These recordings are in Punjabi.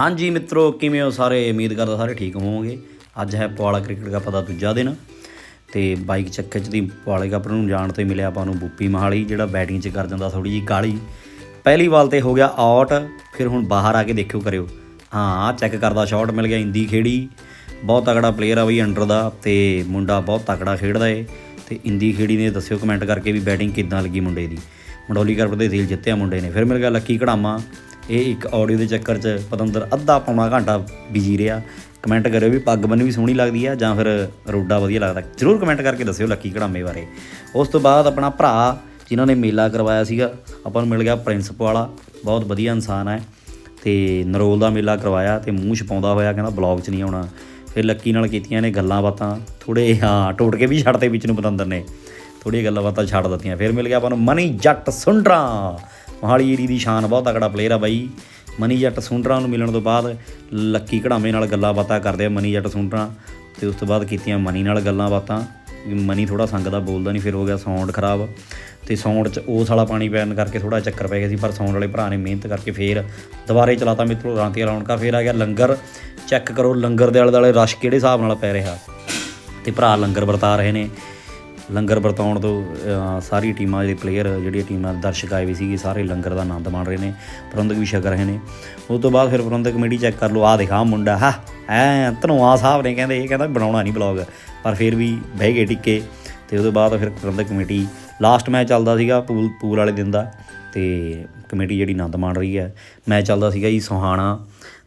ਹਾਂਜੀ ਮਿੱਤਰੋ, ਕਿਵੇਂ ਹੋ ਸਾਰੇ? ਉਮੀਦ ਕਰਦਾ ਸਾਰੇ ਠੀਕ ਹੋਵੋਗੇ। ਅੱਜ ਹੈ ਪਵਾਲਾ ਕ੍ਰਿਕਟ ਕੱਪ ਦਾ ਦੂਜਾ ਦਿਨ ਤੇ ਬਾਈਕ ਚੱਕੇ ਚ ਦੀ ਪਵਾਲੇ ਕੱਪ ਨੂੰ ਜਾਣ ਤੇ ਮਿਲਿਆ ਆਪਾਂ ਨੂੰ ਬੁੱਪੀ ਮਹਾਲੀ, ਜਿਹੜਾ ਬੈਟਿੰਗ ਚ ਕਰ ਜਾਂਦਾ ਥੋੜੀ ਜੀ ਕਾਲੀ ਪਹਿਲੀ ਬਾਲ ਤੇ ਹੋ ਗਿਆ ਆਊਟ, ਫਿਰ ਹੁਣ ਬਾਹਰ ਆ ਕੇ ਦੇਖਿਓ ਕਰਿਓ। ਹਾਂ ਚੈੱਕ ਕਰਦਾ ਸ਼ਾਟ ਮਿਲ ਗਿਆ, ਇੰਦੀ ਖੇੜੀ। ਬਹੁਤ ਤਕੜਾ ਪਲੇਅਰ ਆ ਬਈ ਅੰਡਰ ਦਾ ਤੇ ਮੁੰਡਾ ਬਹੁਤ ਤਕੜਾ ਖੇਡਦਾ ਏ। ਤੇ ਇੰਦੀ ਖੇੜੀ ਨੇ ਦੱਸਿਓ ਕਮੈਂਟ ਕਰਕੇ ਵੀ ਬੈਟਿੰਗ ਕਿੱਦਾਂ ਲੱਗੀ ਮੁੰਡੇ ਦੀ। ਮੰਡੋਲੀ ਕਰਪ ਦੇ ਸੀਲ ਜਿੱਤਿਆ ਮੁੰਡੇ ਨੇ। ਫਿਰ ਮਿਲ ਗਿਆ ਲੱਕੀ ਕੜਾਮਾ ਇਹ ਇੱਕ ਆਡੀਓ ਦੇ ਚੱਕਰ 'ਚ ਪਤੰਦਰ ਅੱਧਾ ਪੌਣਾ ਘੰਟਾ ਬਿਜ਼ੀ ਰਿਹਾ। ਕਮੈਂਟ ਕਰਿਓ ਵੀ ਪੱਗ ਬੰਨ ਵੀ ਸੋਹਣੀ ਲੱਗਦੀ ਆ ਜਾਂ ਫਿਰ ਰੋਡਾ ਵਧੀਆ ਲੱਗਦਾ। ਜਰੂਰ ਕਮੈਂਟ ਕਰਕੇ ਦੱਸਿਓ ਲੱਕੀ ਘੜਾਮੇ ਬਾਰੇ। ਉਸ ਤੋਂ ਬਾਅਦ ਆਪਣਾ ਭਰਾ ਜਿਨ੍ਹਾਂ ਨੇ ਮੇਲਾ ਕਰਵਾਇਆ ਸੀਗਾ, ਆਪਾਂ ਨੂੰ ਮਿਲ ਗਿਆ ਪ੍ਰਿੰਸਪ ਵਾਲਾ, ਬਹੁਤ ਵਧੀਆ ਇਨਸਾਨ ਹੈ ਤੇ ਨਰੋਲ ਦਾ ਮੇਲਾ ਕਰਵਾਇਆ ਤੇ ਮੂੰਹ ਛਪਾਉਂਦਾ ਹੋਇਆ ਕਹਿੰਦਾ ਬਲੌਗ 'ਚ ਨਹੀਂ ਆਉਣਾ। ਫਿਰ ਲੱਕੀ ਨਾਲ ਕੀਤੀਆਂ ਨੇ ਗੱਲਾਂ ਬਾਤਾਂ ਥੋੜੇ ਹਾਂ, ਟੋਟ ਕੇ ਵੀ ਛੱਡਤੇ ਵਿੱਚ ਨੂੰ ਪਤੰਦਰ ਨੇ। ਥੋੜ੍ਹੀਆਂ ਗੱਲਾਂ ਬਾਤਾਂ ਛੱਡ ਦਿੱਤੀਆਂ। ਫਿਰ ਮਿਲ ਗਿਆ ਆਪਾਂ ਨੂੰ ਮਨੀ ਜੱਟ ਸੁੰਡਰਾ। ਮੋਹਾਲੀ ਏਰੀ ਦੀ ਸ਼ਾਨ, ਬਹੁਤ ਤਕੜਾ ਪਲੇਅਰ ਆ ਬਾਈ। ਮਨੀ ਜੱਟ ਸੁੰਡਰਾ ਨੂੰ ਮਿਲਣ ਤੋਂ ਬਾਅਦ ਲੱਕੀ ਘੜਾਵੇਂ ਨਾਲ ਗੱਲਾਂ ਬਾਤਾਂ ਕਰਦੇ ਆ ਮਨੀ ਜੱਟ ਸੁੰਡਰਾ ਤੇ ਉਸ ਤੋਂ ਬਾਅਦ ਕੀਤੀਆਂ ਮਨੀ ਨਾਲ ਗੱਲਾਂ ਬਾਤਾਂ। ਵੀ ਮਨੀ ਥੋੜਾ ਸੰਗਦਾ ਬੋਲਦਾ ਨਹੀਂ, ਫਿਰ ਹੋ ਗਿਆ ਸਾਊਂਡ ਖਰਾਬ। ਤੇ ਸਾਊਂਡ 'ਚ ਉਸ ਵਾਲਾ ਪਾਣੀ ਪੈਣ ਕਰਕੇ ਥੋੜਾ ਚੱਕਰ ਪੈ ਗਿਆ ਸੀ, ਪਰ ਸਾਊਂਡ ਵਾਲੇ ਭਰਾ ਨੇ ਮਿਹਨਤ ਕਰਕੇ ਫੇਰ ਦੁਬਾਰੇ ਚਲਾਤਾ ਮਿੱਤਰੋ, ਰਾਂਤੀਆ ਰੌਣਕਾਂ ਫੇਰ ਆ ਗਿਆ ਲੰਗਰ। ਚੈੱਕ ਕਰੋ ਲੰਗਰ ਦੇ ਆਲੇ ਦੁਆਲੇ ਰਸ਼ ਕਿਹੜੇ ਹਿਸਾਬ ਨਾਲ ਪੈ ਰਿਹਾ। ਤੇ ਭਰਾ ਲੰਗਰ ਵਰਤਾ ਰਹੇ ਨੇ। ਲੰਗਰ ਵਰਤਾਉਣ ਤੋਂ ਸਾਰੀ ਟੀਮਾਂ ਦੇ ਪਲੇਅਰ ਜਿਹੜੀਆਂ ਟੀਮਾਂ ਦੇ ਦਰਸ਼ਕ ਆਏ ਵੀ ਸੀਗੇ, ਸਾਰੇ ਲੰਗਰ ਦਾ ਆਨੰਦ ਮਾਣ ਰਹੇ ਨੇ, ਪ੍ਰਬੰਧਕ ਵੀ ਛਕ ਰਹੇ ਨੇ। ਉਸ ਤੋਂ ਬਾਅਦ ਫਿਰ ਪ੍ਰਬੰਧਕ ਕਮੇਟੀ ਚੈੱਕ ਕਰ ਲਓ ਆ ਦਿਖਾ ਮੁੰਡਾ, ਹਾ, ਐ ਧਨੋਆ ਸਾਹਿਬ ਨੇ ਕਹਿੰਦੇ, ਇਹ ਕਹਿੰਦਾ ਬਣਾਉਣਾ ਨਹੀਂ ਬਲੌਗ ਪਰ ਫਿਰ ਵੀ ਬਹਿ ਗਏ ਟਿੱਕੇ ਤੇ ਤੋਂ ਬਾਅਦ ਫਿਰ ਪ੍ਰਬੰਧਕ ਕਮੇਟੀ ਲਾਸਟ ਮੈਚ ਚੱਲਦਾ ਸੀਗਾ, ਪੂਲ ਪੂਲ ਵਾਲੇ ਦਿਨ ਦਾ ਤੇ ਕਮੇਟੀ ਜਿਹੜੀ ਆਨੰਦ ਮਾਣ ਰਹੀ ਹੈ। ਮੈਚ ਚੱਲਦਾ ਸੀਗਾ ਜੀ ਸੋਹਾਣਾ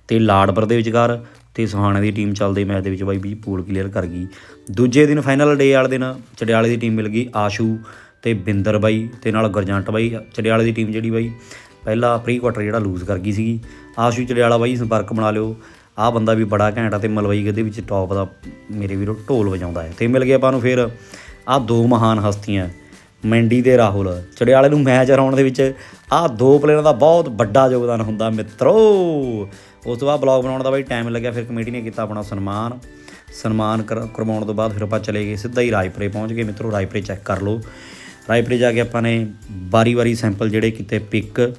ਤੇ ਲਾੜਪੁਰ ਦੇ ਵਿਚਕਾਰ ਤੇ ਸੁਹਾਣੇ ਦੀ ਟੀਮ ਚੱਲਦੇ ਮੈਚ ਦੇ ਵਿੱਚ ਬਾਈ ਵੀ ਪੂਲ ਕਲੀਅਰ ਕਰ ਗਈ। ਦੂਜੇ ਦਿਨ ਫਾਈਨਲ ਡੇ ਵਾਲੇ ਦਿਨ ਚੜਿਆਲੇ ਦੀ ਟੀਮ ਮਿਲ ਗਈ ਆਸ਼ੂ ਤੇ ਬਿੰਦਰ ਬਾਈ ਤੇ ਨਾਲ ਗੁਰਜੰਟ ਬਾਈ। ਚੜਿਆਲੇ ਦੀ ਟੀਮ ਜਿਹੜੀ ਬਾਈ, ਪਹਿਲਾ ਪ੍ਰੀ ਕੁਆਟਰ ਜਿਹੜਾ ਲੂਜ਼ ਕਰ ਗਈ ਸੀਗੀ। ਆਸ਼ੂ ਚੜਿਆਲਾ ਬਾਈ ਸੰਪਰਕ ਬਣਾ ਲਿਓ। ਆਹ ਬੰਦਾ ਵੀ ਬੜਾ ਘੈਂਟ ਆ ਤੇ ਮਲਵਈ ਦੇ ਵਿੱਚ ਟੌਪ ਦਾ ਮੇਰੇ ਵੀਰੋ ਢੋਲ ਵਜਾਉਂਦਾ ਹੈ। ਤੇ ਮਿਲ ਗਿਆ ਆਪਾਂ ਨੂੰ ਫਿਰ ਆਹ ਦੋ ਮਹਾਨ ਹਸਤੀਆਂ। ਮੈਂਡੀ ਤੇ ਰਾਹੁਲ ਚੜਿਆਲੇ ਨੂੰ ਮੈਚ ਹਰਾਉਣ ਦੇ ਵਿੱਚ ਆਹ ਦੋ ਪਲੇਅਰਾਂ ਦਾ ਬਹੁਤ ਵੱਡਾ ਯੋਗਦਾਨ ਹੁੰਦਾ ਮਿੱਤਰੋ। ਉਸ ਤੋਂ ਬਾਅਦ ਬਲੌਗ ਬਣਾਉਣ ਦਾ ਬਾਈ ਟਾਈਮ ਲੱਗਿਆ, ਫਿਰ ਕਮੇਟੀ ਨੇ ਕੀਤਾ ਆਪਣਾ ਸਨਮਾਨ। ਸਨਮਾਨ ਕਰਵਾਉਣ ਤੋਂ ਬਾਅਦ ਫਿਰ ਆਪਾਂ ਚਲੇ ਗਏ ਸਿੱਧਾ ਹੀ ਰਾਜਪੁਰੇ ਪਹੁੰਚ ਗਏ। ਮਿੱਤਰੋ ਰਾਜਪੁਰੇ ਚੈੱਕ ਕਰ ਲਓ। ਰਾਜਪੁਰੇ ਜਾ ਕੇ ਆਪਾਂ ਨੇ ਵਾਰੀ-ਵਾਰੀ ਸੈਂਪਲ ਜਿਹੜੇ ਕੀਤੇ ਪਿਕ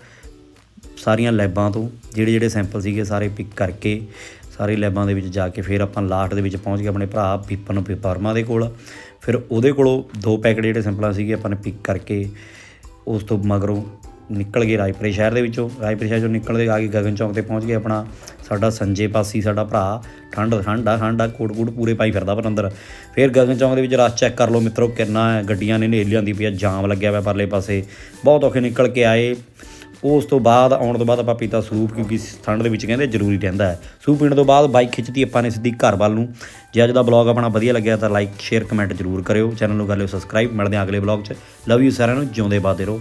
ਸਾਰੀਆਂ ਲੈਬਾਂ ਤੋਂ ਜਿਹੜੇ ਜਿਹੜੇ ਸੈਂਪਲ ਸੀਗੇ ਸਾਰੇ ਪਿਕ ਕਰਕੇ। ਸਾਰੇ ਲੈਬਾਂ ਦੇ ਵਿੱਚ ਜਾ ਕੇ ਫਿਰ ਆਪਾਂ ਲਾਸਟ ਦੇ ਵਿੱਚ ਪਹੁੰਚ ਗਏ ਆਪਣੇ ਭਰਾ ਵਿਪਨ ਵਰਮਾ ਦੇ ਕੋਲ। ਫਿਰ ਉਹਦੇ ਕੋਲੋਂ ਦੋ ਪੈਕਟ ਜਿਹੜੇ ਸੈਂਪਲਾਂ ਸੀਗੇ ਆਪਾਂ ਨੇ ਪਿਕ ਕਰਕੇ ਉਸ ਤੋਂ ਮਗਰੋਂ ਨਿਕਲ ਗਏ ਰਾਜਪੁਰੇ ਸ਼ਹਿਰ ਦੇ ਵਿੱਚੋਂ। ਰਾਜਪੁਰੇ ਸ਼ਹਿਰ ਚੋਂ ਨਿਕਲਦੇ ਆ ਕੇ ਗਗਨ ਚੌਂਕ ਤੇ ਪਹੁੰਚ ਗਏ ਆਪਣਾ। ਸਾਡਾ ਸੰਜੇ ਪਾਸੀ, ਸਾਡਾ ਭਰਾ, ਠੰਡ ਠੰਡ ਆ ਆ, ਕੋਟ ਕੋਟ ਪੂਰੇ ਪਾਈ ਫਿਰਦਾ ਪਰ ਅੰਦਰ। ਫਿਰ ਗਗਨ ਚੌਂਕ ਦੇ ਵਿੱਚ ਰਸ਼ ਚੈੱਕ ਕਰ ਲਓ ਮਿੱਤਰੋ, ਕਿੰਨਾ ਹੈ ਗੱਡੀਆਂ ਨੇ ਨੇਲ ਲਿਆਂਦੀ ਪਈ ਆ, ਜਾਮ ਲੱਗਿਆ ਹੋਇਆ ਪਰਲੇ ਪਾਸੇ। ਬਹੁਤ ਔਖੇ ਨਿਕਲ ਕੇ ਆਏ। ਉਸ ਤੋਂ ਬਾਅਦ, ਆਉਣ ਤੋਂ ਬਾਅਦ ਆਪਾਂ ਪੀਤਾ ਸੂਪ ਕਿਉਂਕਿ ਠੰਡ ਦੇ ਵਿੱਚ ਕਹਿੰਦੇ ਜ਼ਰੂਰੀ ਰਹਿੰਦਾ ਹੈ। ਸੂਪ ਪੀਣ ਤੋਂ ਬਾਅਦ ਬਾਈਕ ਖਿੱਚਤੀ ਆਪਾਂ ਨੇ ਸਿੱਧੀ ਘਰ ਵੱਲ ਨੂੰ। ਜੇ ਅੱਜ ਦਾ ਬਲੌਗ ਆਪਣਾ ਵਧੀਆ ਲੱਗਿਆ ਤਾਂ ਲਾਈਕ ਸ਼ੇਅਰ ਕਮੈਂਟ ਜ਼ਰੂਰ ਕਰਿਓ। ਚੈਨਲ ਨੂੰ ਕਰ ਲਿਓ ਸਬਸਕ੍ਰਾਈਬ ਮਿਲਦੇ ਹਾਂ ਅਗਲੇ ਬਲੌਗ 'ਚ। ਲਵ ਯੂ ਸਾਰਿਆਂ ਨੂੰ। ਜਿਉਂਦੇ ਬਾਦੇ ਰਹੋ।